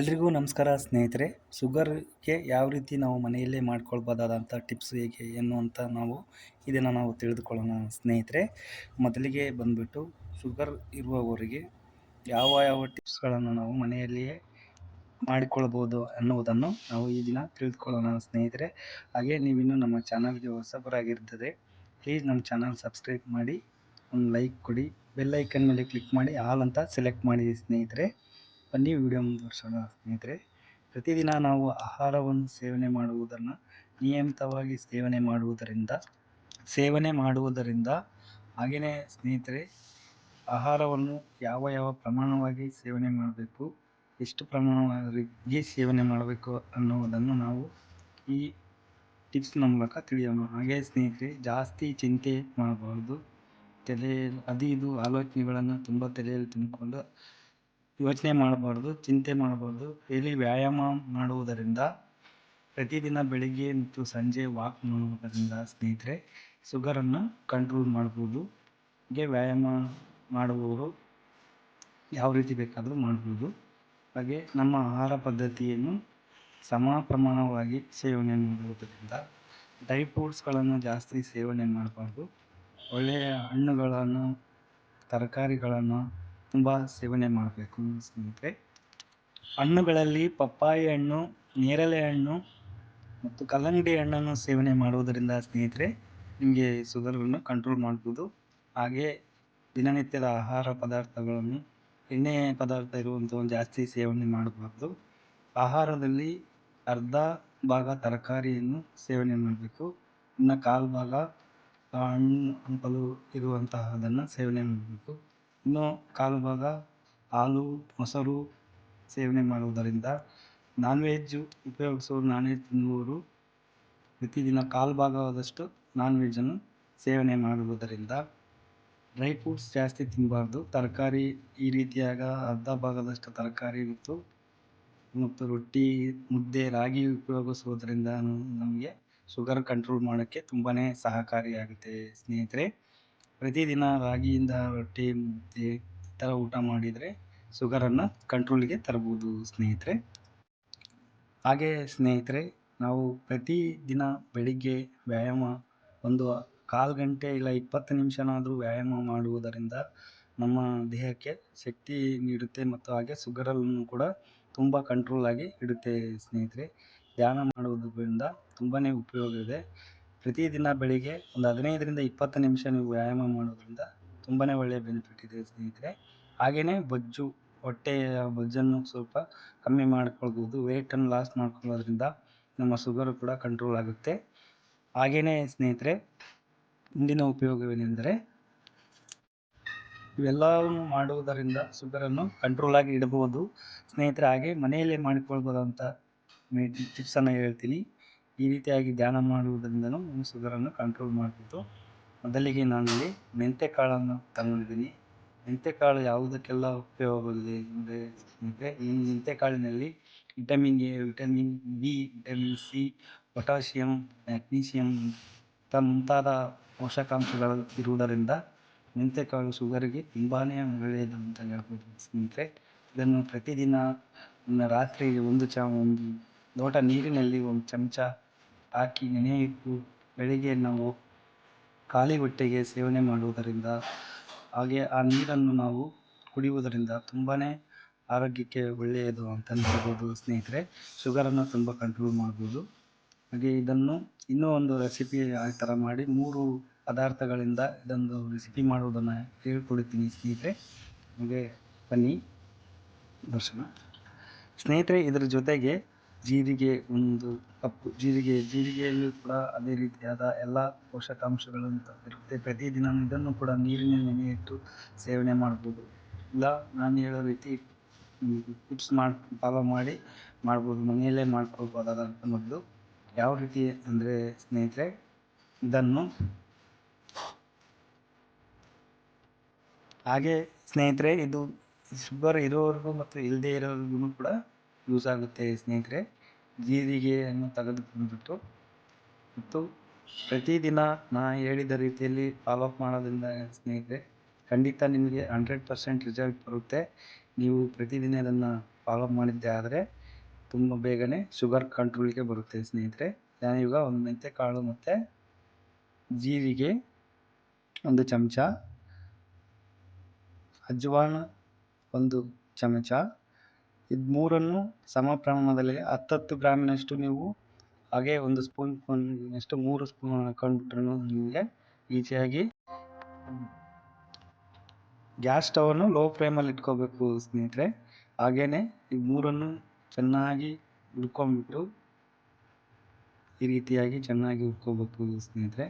ಎಲ್ರಿಗೂ ನಮಸ್ಕಾರ ಸ್ನೇಹಿತರೆ. ಶುಗರ್ಗೆ ಯಾವ ರೀತಿ ನಾವು ಮನೆಯಲ್ಲೇ ಮಾಡ್ಕೊಳ್ಬೋದಾದಂಥ ಟಿಪ್ಸ್ ಹೇಗೆ, ಏನು ಅಂತ ನಾವು ಇದನ್ನು ನಾವು ತಿಳಿದುಕೊಳ್ಳೋಣ ಸ್ನೇಹಿತರೆ. ಮೊದಲಿಗೆ ಬಂದುಬಿಟ್ಟು ಶುಗರ್ ಇರುವವರಿಗೆ ಯಾವ ಯಾವ ಟಿಪ್ಸ್ಗಳನ್ನು ನಾವು ಮನೆಯಲ್ಲಿಯೇ ಮಾಡಿಕೊಳ್ಬೋದು ಅನ್ನುವುದನ್ನು ನಾವು ಈ ದಿನ ತಿಳಿದುಕೊಳ್ಳೋಣ ಸ್ನೇಹಿತರೆ. ಹಾಗೆ ನೀವಿನ್ನು ನಮ್ಮ ಚಾನಲ್ಗೆ ಹೊಸಬರಾಗಿರ್ತದೆ ಪ್ಲೀಸ್ ನಮ್ಮ ಚಾನಲ್ ಸಬ್ಸ್ಕ್ರೈಬ್ ಮಾಡಿ, ಒಂದು ಲೈಕ್ ಕೊಡಿ ಬೆಲ್ಲೈಕನ್ ಮೇಲೆ ಕ್ಲಿಕ್ ಮಾಡಿ, ಆಲ್ ಅಂತ ಸೆಲೆಕ್ಟ್ ಮಾಡಿ ಸ್ನೇಹಿತರೆ. ಬನ್ನಿ, ವಿಡಿಯೋ ಮುಂದುವರಿಸೋಣ ಸ್ನೇಹಿತರೆ. ಪ್ರತಿದಿನ ನಾವು ಆಹಾರವನ್ನು ಸೇವನೆ ಮಾಡುವುದನ್ನು ನಿಯಮಿತವಾಗಿ ಸೇವನೆ ಮಾಡುವುದರಿಂದ ಸೇವನೆ ಮಾಡುವುದರಿಂದ ಹಾಗೆಯೇ ಸ್ನೇಹಿತರೆ, ಆಹಾರವನ್ನು ಯಾವ ಯಾವ ಪ್ರಮಾಣವಾಗಿ ಸೇವನೆ ಮಾಡಬೇಕು, ಎಷ್ಟು ಪ್ರಮಾಣವಾಗಿ ಸೇವನೆ ಮಾಡಬೇಕು ಅನ್ನುವುದನ್ನು ನಾವು ಈ ಟಿಪ್ಸ್ನ ಮೂಲಕ ತಿಳಿಯೋಣ. ಹಾಗೆ ಸ್ನೇಹಿತರೆ, ಜಾಸ್ತಿ ಚಿಂತೆ ಮಾಡಬಾರ್ದು. ತಲೆಯಲ್ಲಿ, ಅದು ಇದು ಆಲೋಚನೆಗಳನ್ನು ತುಂಬ ತಲೆಯಲ್ಲಿ ತುಂಬಿಕೊಂಡು ಯೋಚನೆ ಮಾಡಬಾರ್ದು, ಚಿಂತೆ ಮಾಡಬಾರ್ದು. ಡೈಲಿ ವ್ಯಾಯಾಮ ಮಾಡುವುದರಿಂದ, ಪ್ರತಿದಿನ ಬೆಳಿಗ್ಗೆ ಮತ್ತು ಸಂಜೆ ವಾಕ್ ಮಾಡುವುದರಿಂದ ಸ್ನೇಹಿತರೆ ಶುಗರನ್ನು ಕಂಟ್ರೋಲ್ ಮಾಡ್ಬೋದು. ಹಾಗೆ ವ್ಯಾಯಾಮ ಮಾಡುವವರು ಯಾವ ರೀತಿ ಬೇಕಾದರೂ ಮಾಡ್ಬೋದು. ಹಾಗೆ ನಮ್ಮ ಆಹಾರ ಪದ್ಧತಿಯನ್ನು ಸಮ ಪ್ರಮಾಣವಾಗಿ ಸೇವನೆ ಮಾಡುವುದರಿಂದ ಡ್ರೈ ಫ್ರೂಟ್ಸ್ಗಳನ್ನು ಜಾಸ್ತಿ ಸೇವನೆ ಮಾಡಬಾರ್ದು. ಒಳ್ಳೆಯ ಹಣ್ಣುಗಳನ್ನು, ತರಕಾರಿಗಳನ್ನು ತುಂಬ ಸೇವನೆ ಮಾಡಬೇಕು ಸ್ನೇಹಿತರೆ. ಹಣ್ಣುಗಳಲ್ಲಿ ಪಪ್ಪಾಯಿ ಹಣ್ಣು, ನೇರಳೆ ಹಣ್ಣು ಮತ್ತು ಕಲ್ಲಂಗಡಿ ಹಣ್ಣನ್ನು ಸೇವನೆ ಮಾಡುವುದರಿಂದ ಸ್ನೇಹಿತರೆ, ನಿಮಗೆ ಶುಗರನ್ನು ಕಂಟ್ರೋಲ್ ಮಾಡ್ಬೋದು. ಹಾಗೆ ದಿನನಿತ್ಯದ ಆಹಾರ ಪದಾರ್ಥಗಳನ್ನು, ಎಣ್ಣೆ ಪದಾರ್ಥ ಇರುವಂಥವನ್ನು ಜಾಸ್ತಿ ಸೇವನೆ ಮಾಡಬಾರ್ದು. ಆಹಾರದಲ್ಲಿ ಅರ್ಧ ಭಾಗ ತರಕಾರಿಯನ್ನು ಸೇವನೆ ಮಾಡಬೇಕು. ಇನ್ನು ಕಾಲು ಭಾಗ ಹಣ್ಣು ಹಂಪಲು ಇರುವಂತಹದನ್ನು ಸೇವನೆ ಮಾಡಬೇಕು. ಇನ್ನು ಕಾಲು ಭಾಗ ಹಾಲು, ಮೊಸರು ಸೇವನೆ ಮಾಡುವುದರಿಂದ ನಾನ್ ವೆಜ್ಜು ಉಪಯೋಗಿಸುವವರು ನಾನ್ ವೆಜ್ ಪ್ರತಿದಿನ ಕಾಲು ಭಾಗವಾದಷ್ಟು ನಾನ್ ವೆಜ್ಜನ್ನು ಸೇವನೆ ಮಾಡುವುದರಿಂದ ಡ್ರೈ ಫ್ರೂಟ್ಸ್ ಜಾಸ್ತಿ ತಿನ್ನಬಾರ್ದು ತರಕಾರಿ ಈ ರೀತಿಯಾಗ ಅರ್ಧ ಭಾಗದಷ್ಟು ತರಕಾರಿ ಮತ್ತು ಮತ್ತು ರೊಟ್ಟಿ, ಮುದ್ದೆ, ರಾಗಿ ಉಪಯೋಗಿಸುವುದರಿಂದ ನಮಗೆ ಶುಗರ್ ಕಂಟ್ರೋಲ್ ಮಾಡೋಕ್ಕೆ ತುಂಬಾ ಸಹಕಾರಿಯಾಗುತ್ತೆ ಸ್ನೇಹಿತರೆ. ಪ್ರತಿದಿನ ರಾಗಿಯಿಂದ ರೊಟ್ಟಿ, ಮುದ್ದೆ ಈ ಥರ ಊಟ ಮಾಡಿದರೆ ಶುಗರನ್ನು ಕಂಟ್ರೋಲಿಗೆ ತರ್ಬೋದು ಸ್ನೇಹಿತರೆ. ಹಾಗೆ ಸ್ನೇಹಿತರೆ, ನಾವು ಪ್ರತಿದಿನ ಬೆಳಿಗ್ಗೆ ವ್ಯಾಯಾಮ ಒಂದು ಕಾಲು ಗಂಟೆ ಇಲ್ಲ ಇಪ್ಪತ್ತು ನಿಮಿಷನಾದರೂ ವ್ಯಾಯಾಮ ಮಾಡುವುದರಿಂದ ನಮ್ಮ ದೇಹಕ್ಕೆ ಶಕ್ತಿ ನೀಡುತ್ತೆ ಮತ್ತು ಹಾಗೆ ಶುಗರನ್ನು ಕೂಡ ತುಂಬ ಕಂಟ್ರೋಲಾಗಿ ಇಡುತ್ತೆ ಸ್ನೇಹಿತರೆ. ಧ್ಯಾನ ಮಾಡುವುದರಿಂದ ತುಂಬಾ ಉಪಯೋಗವಿದೆ ಪ್ರತಿದಿನ ಬೆಳಿಗ್ಗೆ ಒಂದು ಹದಿನೈದರಿಂದ ಇಪ್ಪತ್ತು ನಿಮಿಷ ನೀವು ವ್ಯಾಯಾಮ ಮಾಡೋದ್ರಿಂದ ತುಂಬಾ ಒಳ್ಳೆಯ ಬೆನಿಫಿಟ್ ಇದೆ ಸ್ನೇಹಿತರೆ. ಹಾಗೆಯೇ ಬೊಜ್ಜು ಹೊಟ್ಟೆಯ ಬೊಜ್ಜನ್ನು ಸ್ವಲ್ಪ ಕಮ್ಮಿ ಮಾಡ್ಕೊಳ್ಬೋದು ವೆಯ್ಟನ್ನು ಲಾಸ್ ಮಾಡ್ಕೊಳ್ಳೋದ್ರಿಂದ ನಮ್ಮ ಸುಗರು ಕೂಡ ಕಂಟ್ರೋಲ್ ಆಗುತ್ತೆ. ಹಾಗೆಯೇ ಸ್ನೇಹಿತರೆ, ಇಂದಿನ ಉಪಯೋಗವೇನೆಂದರೆ ಇವೆಲ್ಲವನ್ನು ಮಾಡುವುದರಿಂದ ಶುಗರನ್ನು ಕಂಟ್ರೋಲಾಗಿ ಇಡಬಹುದು. ಸ್ನೇಹಿತರೆ, ಹಾಗೆ ಮನೆಯಲ್ಲೇ ಮಾಡಿಕೊಳ್ಬೋದಂಥ ಟಿಪ್ಸನ್ನು ಹೇಳ್ತೀನಿ. ಈ ರೀತಿಯಾಗಿ ಧ್ಯಾನ ಮಾಡುವುದರಿಂದನೂ ನಿಮ್ಮ ಶುಗರನ್ನು ಕಂಟ್ರೋಲ್ ಮಾಡ್ಬೋದು ಮೊದಲಿಗೆ ನಾನಿಲ್ಲಿ ಮೆಂತ್ಯಕಾಳನ್ನು ತಗೊಂಡಿದ್ದೀನಿ ಮೆಂತ್ಯಕಾಳು ಯಾವುದಕ್ಕೆಲ್ಲ ಉಪಯೋಗವಿದೆ ಅಂದರೆ ಅಂದರೆ ಈ ಮೆಂತ್ಯಕಾಳಿನಲ್ಲಿ vitamin A vitamin B vitamin C potassium magnesium ಮುಂತಾದ ಪೋಷಕಾಂಶಗಳು ಇರುವುದರಿಂದ ಮೆಂತ್ಯಕಾಳು ಶುಗರಿಗೆ ತುಂಬಾ ಒಳ್ಳೆಯದು ಅಂತ ಹೇಳ್ಬೋದು. ಸ್ನೇಹಿತರೆ, ಇದನ್ನು ಪ್ರತಿದಿನ ರಾತ್ರಿ ಒಂದು ಚ, ಒಂದು ಲೋಟ ನೀರಿನಲ್ಲಿ ಒಂದು ಚಮಚ ಹಾಕಿ ನೆನೆಯಿಟ್ಟು ಬೆಳಿಗ್ಗೆ ನಾವು ಖಾಲಿ ಹೊಟ್ಟೆಗೆ ಸೇವನೆ ಮಾಡುವುದರಿಂದ, ಹಾಗೆ ಆ ನೀರನ್ನು ನಾವು ಕುಡಿಯುವುದರಿಂದ ತುಂಬಾ ಆರೋಗ್ಯಕ್ಕೆ ಒಳ್ಳೆಯದು ಅಂತಂದು ಹೇಳ್ಬೋದು ಸ್ನೇಹಿತರೆ. ಶುಗರನ್ನು ತುಂಬ ಕಂಟ್ರೋಲ್ ಮಾಡ್ಬೋದು. ಹಾಗೆ ಇದನ್ನು ಇನ್ನೂ ಒಂದು ರೆಸಿಪಿ ಆ ಥರ ಮಾಡಿ ಮೂರು ಪದಾರ್ಥಗಳಿಂದ ಇದೊಂದು ರೆಸಿಪಿ ಮಾಡುವುದನ್ನು ಹೇಳ್ಕೊಡ್ತೀನಿ ಸ್ನೇಹಿತರೆ. ಹಾಗೆ ಬನ್ನಿ, ದರ್ಶನ. ಸ್ನೇಹಿತರೆ, ಇದರ ಜೊತೆಗೆ ಜೀರಿಗೆ ಒಂದು ಕಪ್ಪು ಜೀರಿಗೆ, ಜೀರಿಗೆಯಲ್ಲೂ ಕೂಡ ಅದೇ ರೀತಿಯಾದ ಎಲ್ಲ ಪೋಷಕಾಂಶಗಳನ್ನು ಇರುತ್ತೆ ಪ್ರತಿದಿನ ಇದನ್ನು ಕೂಡ ನೀರಿನಲ್ಲಿ ನೆನೆ ಇಟ್ಟು ಸೇವನೆ ಮಾಡ್ಬೋದು. ಇಲ್ಲ, ನಾನು ಹೇಳೋ ರೀತಿ ಟಿಪ್ಸ್ ಮಾಡಿ ಫಾಲೋ ಮಾಡಿ ಮಾಡ್ಬೋದು, ಮನೆಯಲ್ಲೇ ಮಾಡ್ಕೊಳ್ಬೋದಾದಂಥ ಮೊದಲು. ಯಾವ ರೀತಿ ಅಂದರೆ ಸ್ನೇಹಿತರೆ, ಇದನ್ನು ಹಾಗೆ ಸ್ನೇಹಿತರೆ, ಇದು ಶುಗರ್ ಇರೋರಿಗೂ ಮತ್ತು ಇಲ್ಲದೇ ಇರೋರಿಗೂ ಕೂಡ ಯೂಸ್ ಆಗುತ್ತೆ ಸ್ನೇಹಿತರೆ. ಜೀರಿಗೆಯನ್ನು ತೆಗೆದುಕೊಂಡ್ಬಿಟ್ಟು ಮತ್ತು ಪ್ರತಿದಿನ ನಾ ಹೇಳಿದ ರೀತಿಯಲ್ಲಿ ಫಾಲೋ ಅಪ್ ಮಾಡೋದ್ರಿಂದ ಸ್ನೇಹಿತರೆ, ಖಂಡಿತ ನಿಮಗೆ ಹಂಡ್ರೆಡ್ ಪರ್ಸೆಂಟ್ ರಿಸಲ್ಟ್ ಬರುತ್ತೆ. ನೀವು ಪ್ರತಿದಿನ ಇದನ್ನು ಫಾಲೋ ಮಾಡಿದ್ದೆ ಆದರೆ ತುಂಬ ಬೇಗನೆ ಶುಗರ್ ಕಂಟ್ರೋಲ್ಗೆ ಬರುತ್ತೆ ಸ್ನೇಹಿತರೆ. ಧ್ಯಾನಯುಗ ಒಂದು ಮೆಂತೆ ಕಾಳು ಮತ್ತು ಜೀರಿಗೆ ಒಂದು ಚಮಚ, ಅಜ್ವಾನ ಒಂದು ಚಮಚ. ಇದು ಮೂರನ್ನು ಸಮ ಪ್ರಮಾಣದಲ್ಲಿ ಹತ್ತತ್ತು ಗ್ರಾಮಿನಷ್ಟು ನೀವು ಹಾಗೆ ಒಂದು ಸ್ಪೂನ್ ಸ್ಪೂನ್ನಷ್ಟು ಮೂರು ಸ್ಪೂನ್ ಹಾಕೊಂಡ್ಬಿಟ್ರೂ ನಿಮಗೆ ಈಸಿಯಾಗಿ. ಗ್ಯಾಸ್ ಸ್ಟವನ್ನು ಲೋ ಫ್ಲೇಮಲ್ಲಿ ಇಟ್ಕೋಬೇಕು ಸ್ನೇಹಿತರೆ. ಹಾಗೇ ಈ ಮೂರನ್ನು ಚೆನ್ನಾಗಿ ಹುರ್ಕೊಂಬಿಟ್ಟು ಈ ರೀತಿಯಾಗಿ ಚೆನ್ನಾಗಿ ಹುರ್ಕೋಬೇಕು ಸ್ನೇಹಿತರೆ.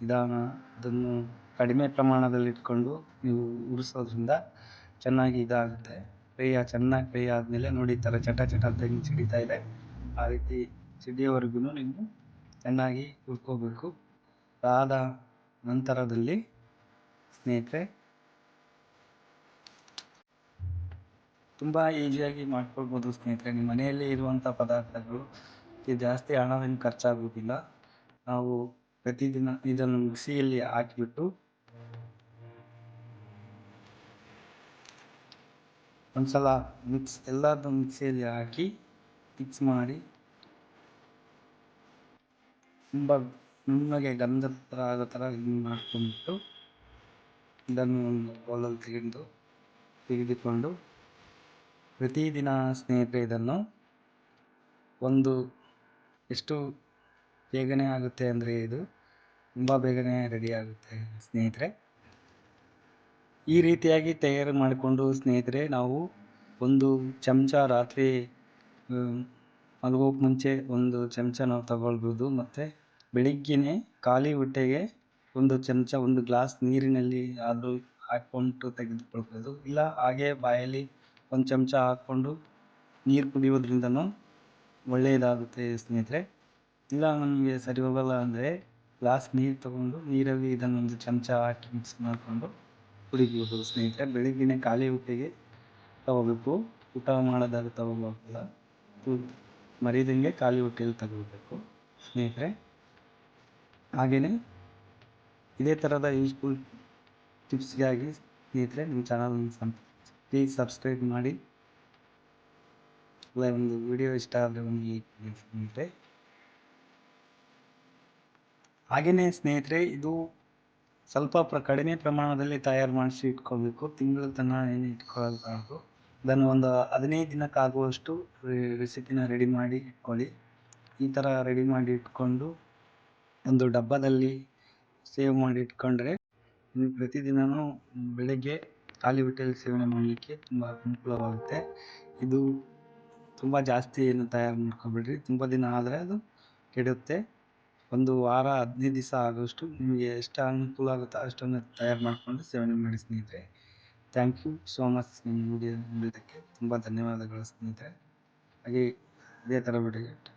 ನಿಧಾನ ಅದನ್ನು ಕಡಿಮೆ ಪ್ರಮಾಣದಲ್ಲಿ ಇಟ್ಕೊಂಡು ನೀವು ಉರಿಸೋದ್ರಿಂದ ಚೆನ್ನಾಗಿ ಇದಾಗುತ್ತೆ. ಫ್ರೈ ಚೆನ್ನಾಗಿ ಫ್ರೈ ಆದಮೇಲೆ ನೋಡಿ ಈ ಥರ ಚಟ ಚಟ ಅಂತ ಹಿಂಗೆ ಸಿಡಿತಾ ಇದೆ. ಆ ರೀತಿ ಸಿಡಿಯೋವರೆಗೂ ನೀವು ಚೆನ್ನಾಗಿ ಉಳ್ಕೋಬೇಕು ಅದಾದ ನಂತರದಲ್ಲಿ ಸ್ನೇಹಿತರೆ, ತುಂಬ ಈಸಿಯಾಗಿ ಮಾಡ್ಕೊಳ್ಬೋದು ಸ್ನೇಹಿತರೆ. ನಿಮ್ಮ ಮನೆಯಲ್ಲಿ ಇರುವಂಥ ಪದಾರ್ಥಗಳು ಜಾಸ್ತಿ ಹಣವೇನು ಖರ್ಚಾಗುವುದಿಲ್ಲ ನಾವು ಪ್ರತಿದಿನ ಇದನ್ನು ಮಿಕ್ಸಿಯಲ್ಲಿ ಹಾಕಿಬಿಟ್ಟು ಒಂದ್ಸಲ ಮಿಕ್ಸ್ ಎಲ್ಲದನ್ನು ಮಿಕ್ಸಿಯಲ್ಲಿ ಹಾಕಿ ಮಿಕ್ಸ್ ಮಾಡಿ ತುಂಬ ನುಣ್ಣಗೆ ಗಂಧದ ಥರ ಆಗೋ ಥರ ಇದು ಮಾಡ್ಕೊಂಡ್ಬಿಟ್ಟು ಇದನ್ನು ಒಂದು ಬೌಲಲ್ಲಿ ತೆಗೆದು ತೆಗೆದುಕೊಂಡು ಪ್ರತಿದಿನ ಸ್ನೇಹಿತರೆ ಇದನ್ನು ಒಂದು ಎಷ್ಟು ಬೇಗನೆ ಆಗುತ್ತೆ ಅಂದರೆ ಇದು ತುಂಬ ಬೇಗನೆ ರೆಡಿ ಆಗುತ್ತೆ ಸ್ನೇಹಿತರೆ. ಈ ರೀತಿಯಾಗಿ ತಯಾರು ಮಾಡಿಕೊಂಡು ಸ್ನೇಹಿತರೆ, ನಾವು ಒಂದು ಚಮಚ ರಾತ್ರಿ ಮಲಗೋಕೆ ಮುಂಚೆ ಒಂದು ಚಮಚ ನಾವು ತಗೊಳ್ಬೋದು. ಮತ್ತು ಬೆಳಿಗ್ಗೆಯೇ ಖಾಲಿ ಹೊಟ್ಟೆಗೆ ಒಂದು ಚಮಚ, ಒಂದು ಗ್ಲಾಸ್ ನೀರಿನಲ್ಲಿ ಆದರೂ ಹಾಕ್ಕೊಂಡು ತೆಗೆದುಕೊಳ್ಬೋದು. ಇಲ್ಲ, ಹಾಗೆ ಬಾಯಲ್ಲಿ ಒಂದು ಚಮಚ ಹಾಕ್ಕೊಂಡು ನೀರು ಕುಡಿಯೋದ್ರಿಂದನೂ ಒಳ್ಳೆಯದಾಗುತ್ತೆ ಸ್ನೇಹಿತರೆ. ಇಲ್ಲ, ನಮಗೆ ಸರಿ ಹೋಗಲ್ಲ ಅಂದರೆ ಗ್ಲಾಸ್ ನೀರು ತಗೊಂಡು ನೀರಲ್ಲಿ ಇದನ್ನೊಂದು ಚಮಚ ಹಾಕಿ ಮಿಕ್ಸ್ ಮಾಡಿಕೊಂಡು ಕುಡಿಬೋದು ಸ್ನೇಹಿತರೆ, ಬೆಳಿಗ್ಗೆನೆ ಖಾಲಿ ಹೊಟ್ಟೆಗೆ ತಗೋಬೇಕು. ಊಟ ಮಾಡೋದಾದ್ರೆ ತಗೋಬೇಕಲ್ಲ ಮರೀದಂಗೆ ಖಾಲಿ ಹೊಟ್ಟೆಯಲ್ಲಿ ತಗೋಬೇಕು. ಸ್ನೇಹಿತರೆ ಹಾಗೆಯೇ ಇದೇ ಥರದ ಯೂಸ್ಫುಲ್ ಟಿಪ್ಸ್ಗಾಗಿ ಸ್ನೇಹಿತರೆ, ನಿಮ್ಮ ಚಾನಲ್ ಪ್ಲೀಸ್ ಸಬ್ಸ್ಕ್ರೈಬ್ ಮಾಡಿ. ಒಂದು ವಿಡಿಯೋ ಇಷ್ಟ ಆದರೆ ಒಂದು ಸ್ನೇಹಿತರೆ. ಹಾಗೆಯೇ ಸ್ನೇಹಿತರೆ, ಇದು ಸ್ವಲ್ಪ ಪ್ರ, ಕಡಿಮೆ ಪ್ರಮಾಣದಲ್ಲಿ ತಯಾರು ಮಾಡಿಸಿ ಇಟ್ಕೋಬೇಕು. ತಿಂಗಳ ತನಕ ಏನು ಇಟ್ಕೊಳ್ಬಾರ್ದು. ಇದನ್ನು ಒಂದು ಹದಿನೈದು ದಿನಕ್ಕಾಗುವಷ್ಟು ರೆಸಿಪಿನ ರೆಡಿ ಮಾಡಿ ಇಟ್ಕೊಳ್ಳಿ. ಈ ಥರ ರೆಡಿ ಮಾಡಿ ಇಟ್ಕೊಂಡು ಒಂದು ಡಬ್ಬದಲ್ಲಿ ಸೇವ್ ಮಾಡಿ ಇಟ್ಕೊಂಡ್ರೆ ನೀವು ಪ್ರತಿದಿನವೂ ಬೆಳಗ್ಗೆ ಖಾಲಿ ಹೊಟ್ಟೆಯಲ್ಲಿ ಸೇವನೆ ಮಾಡಲಿಕ್ಕೆ ತುಂಬ ಅನುಕೂಲವಾಗುತ್ತೆ. ಇದು ತುಂಬ ಜಾಸ್ತಿ ಏನು ತಯಾರು ಮಾಡ್ಕೊಬೇಡ್ರಿ. ತುಂಬ ದಿನ ಆದರೆ ಅದು ಕೆಡುತ್ತೆ. ಒಂದು ವಾರ, ಹದಿನೈದು ದಿವಸ ಆಗುವಷ್ಟು ನಿಮಗೆ ಎಷ್ಟು ಅನುಕೂಲ ಆಗುತ್ತೋ ಅಷ್ಟನ್ನು ತಯಾರು ಮಾಡಿಕೊಂಡು ಸೇವನೆ ಮಾಡಿ ಸ್ನೇಹಿತರೆ. ಥ್ಯಾಂಕ್ ಯು ಸೋ ಮಚ್ ನಿಮ್ಮ ತುಂಬ ಧನ್ಯವಾದಗಳು ಸ್ನೇಹಿತರೆ. ಹಾಗೆ ಇದೇ ಥರ ವಿಡಿಯೋ